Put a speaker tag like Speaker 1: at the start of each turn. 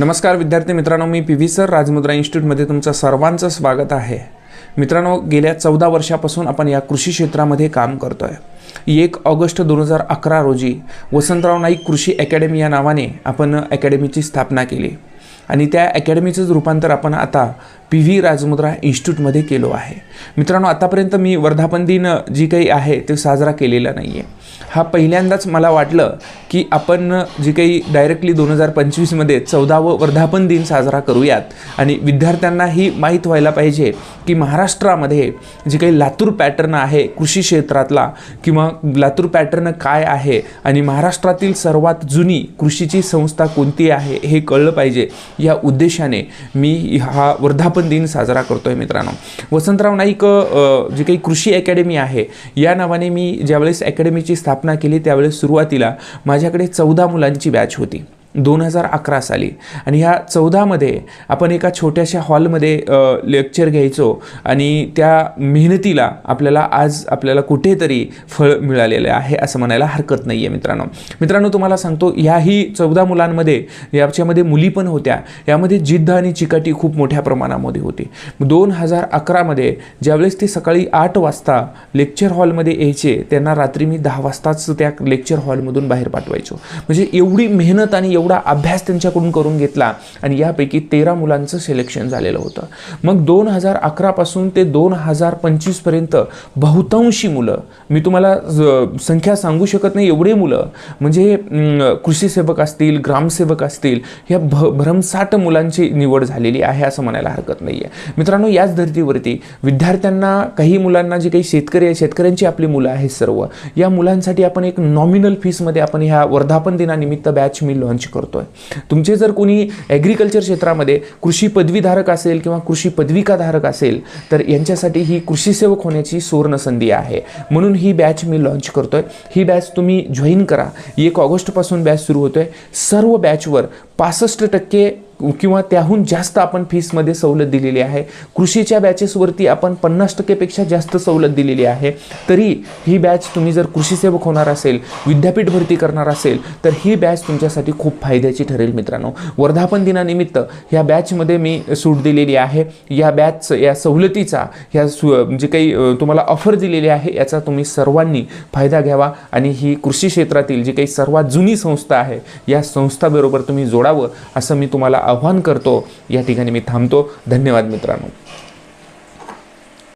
Speaker 1: नमस्कार विद्यार्थी मित्रांनो मी पी व्ही सर राजमुद्रा इन्स्टिट्यूटमध्ये तुमचं सर्वांचं स्वागत आहे. मित्रांनो गेल्या चौदा वर्षापासून आपण या कृषी क्षेत्रामध्ये काम करतो आहे एक ऑगस्ट दोन हजार अकरा रोजी वसंतराव नाईक कृषी अकॅडमी या नावाने आपण अकॅडमीची स्थापना केली. आणि त्या अकॅडमीचंच रूपांतर आपण आता पी व्ही राजमुद्रा इन्स्टिट्यूटमध्ये केलो आहे. मित्रांनो आतापर्यंत मी वर्धापन दिन जी काही आहे ते साजरा केलेला नाही आहे हा पहिल्यांदाच मला वाटलं की आपण जी काही डायरेक्टली दोन हजार पंचवीसमध्ये चौदावं वर्धापन दिन साजरा करूयात. आणि विद्यार्थ्यांनाही माहीत व्हायला पाहिजे की महाराष्ट्रामध्ये जे काही लातूर पॅटर्न आहे कृषी क्षेत्रातला किंवा लातूर पॅटर्न काय आहे आणि महाराष्ट्रातील सर्वात जुनी कृषीची संस्था कोणती आहे हे कळलं पाहिजे. या उद्देशाने मी हा वर्धापन दिन साजरा करतो आहे मित्रांनो. वसंतराव नाईक जी काही कृषी अकॅडमी आहे या नावाने मी ज्यावेळेस अकॅडमीची स्थापना स्थापना केली त्यावेळेस सुरुवातीला माझ्याकडे चौदा मुलांची बॅच होती. दोन हजार अकरा साली. आणि ह्या चौदामध्ये आपण एका छोट्याशा हॉलमध्ये लेक्चर घ्यायचो आणि त्या मेहनतीला आपल्याला आज आपल्याला कुठेतरी फळ मिळालेलं आहे असं म्हणायला हरकत नाही आहे मित्रांनो. मित्रांनो तुम्हाला सांगतो ह्याही चौदा मुलांमध्ये याच्यामध्ये मुली पण होत्या. यामध्ये जिद्द आणि चिकाटी खूप मोठ्या प्रमाणामध्ये होती. दोन हजार अकरामध्ये ज्यावेळेस ते सकाळी आठ वाजता लेक्चर हॉलमध्ये यायचे त्यांना रात्री मी दहा वाजताच त्या लेक्चर हॉलमधून बाहेर पाठवायचो. म्हणजे एवढी मेहनत आणि एवढं अभ्यास त्यांच्याकडून करून घेतला आणि यापैकी तेरा मुलांचं सिलेक्शन झालेलं होतं. मग दोन हजार अकरापासून ते दोन हजार पंचवीसपर्यंत बहुतांशी मुलं मी तुम्हाला संख्या सांगू शकत नाही एवढे मुलं म्हणजे कृषी सेवक असतील ग्रामसेवक असतील ह्या भ भरमसाठ मुलांची निवड झालेली आहे असं म्हणायला हरकत नाही आहे मित्रांनो याच धर्तीवरती विद्यार्थ्यांना काही मुलांना जे काही शेतकरी आहे शेतकऱ्यांची आपली मुलं आहेत सर्व या मुलांसाठी आपण एक नॉमिनल फीसमध्ये आपण ह्या वर्धापन दिनानिमित्त बॅच मी लॉन्च करू. करतो आहे तुमचे जर कोणी ॲग्रिकल्चर क्षेत्रामध्ये कृषी पदवीधारक असेल किंवा कृषी पदविकाधारक असेल तर यांच्यासाठी ही कृषी सेवक होण्याची सुवर्णसंधी आहे. म्हणून ही बॅच मी लॉन्च आहे ही बॅच तुम्ही जॉईन करा. एक ऑगस्टपासून बॅच सुरू होतो आहे सर्व बॅचवर पासष्ट टक्के किंवा त्याहून जास्त आपण फीसमध्ये सवलत दिलेली आहे. कृषीच्या बॅचेसवरती आपण पन्नास टक्केपेक्षा जास्त सवलत दिलेली आहे. तरी ही बॅच तुम्ही जर कृषी सेवक होणार असेल विद्यापीठ भरती करणार असेल तर ही बॅच तुमच्यासाठी खूप फायद्याची ठरेल मित्रांनो. वर्धापन दिनानिमित्त ह्या बॅचमध्ये मी सूट दिलेली आहे. या बॅच या सवलतीचा ह्या सु जे काही तुम्हाला ऑफर दिलेली आहे याचा तुम्ही सर्वांनी फायदा घ्यावा. आणि ही कृषी क्षेत्रातील जी काही सर्वात जुनी संस्था आहे या संस्थाबरोबर तुम्ही जोडावं असं मी तुम्हाला आव्हान करतो. या ठिकाणी मी थांबतो. धन्यवाद मित्रांनो.